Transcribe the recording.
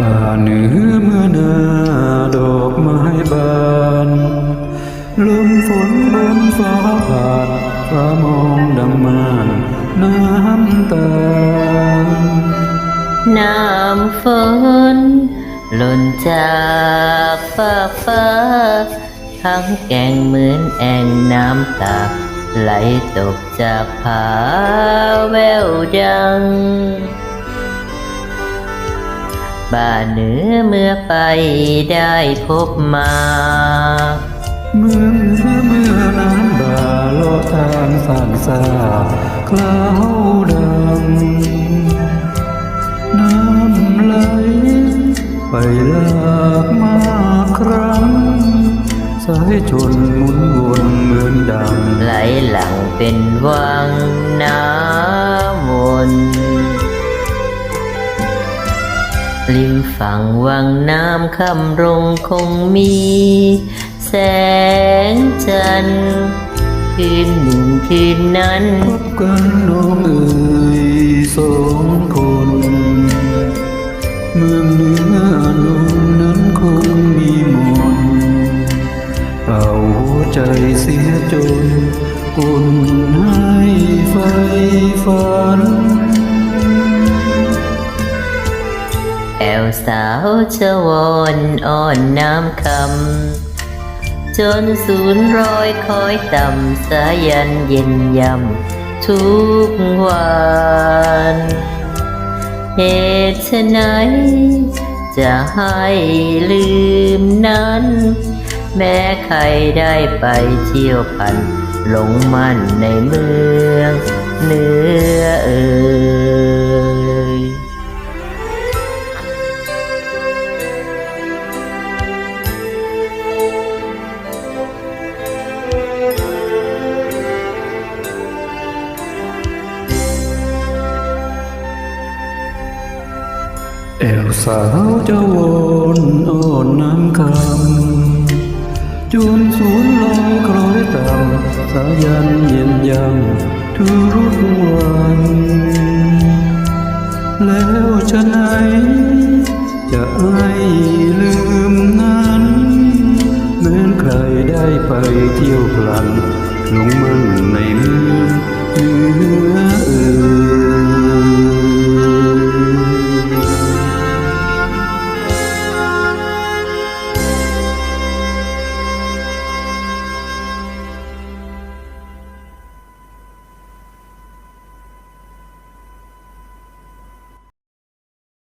ป่าเหนือเมื่อนาดอกไม้บานลมฝนบนฟ้าผ่านฟ้ามองดังมานน้ำตาน้ำฝนหล่นจากฟ้าฟ้า ทั้งแก่งเหมือนแอ่งน้ำตา ไหลตกจากผาแววดัง บ้านเหนือเมื่อไปได้พบมา เมื่อเมื่อเมื่อน้ำบาลอทางสานสาคลาวดัง น้ำไหลไปหลากมาครั้ง สายชนหมุนวนเหมือนดัง ไหลหลังเป็นวังน้ำวน ริมฝั่งวังน้ำคำรงคงมี แสงจันทร์คืนหนึ่งคืนนั้นพบกันน้องเอ๋ยสองคนเมืองเหนืออนนนั้นคงมีมนต์เอาหัวใจเสียจนกุนให้ไฟฝัน วสาวชวอนอ่อนน้ำคำ จนศูนย์รอยคอยต่ำสายันเย็นยำทุกวันเหตุไฉนจะให้ลืมนั้น แม้ใครได้ไปเที่ยวพัน หลงมันในเมืองเหนือเอ่ย แอวสาวเจ้าวนอ่อนน้ำคำจนสูญลอยคล้อยต่ำสายันเย็นยังทุกวัน แล้วชะไหน จะให้ลืมนั้นเหมือนใครได้ไปเที่ยวพลันหลงมันในเมืองเหนือ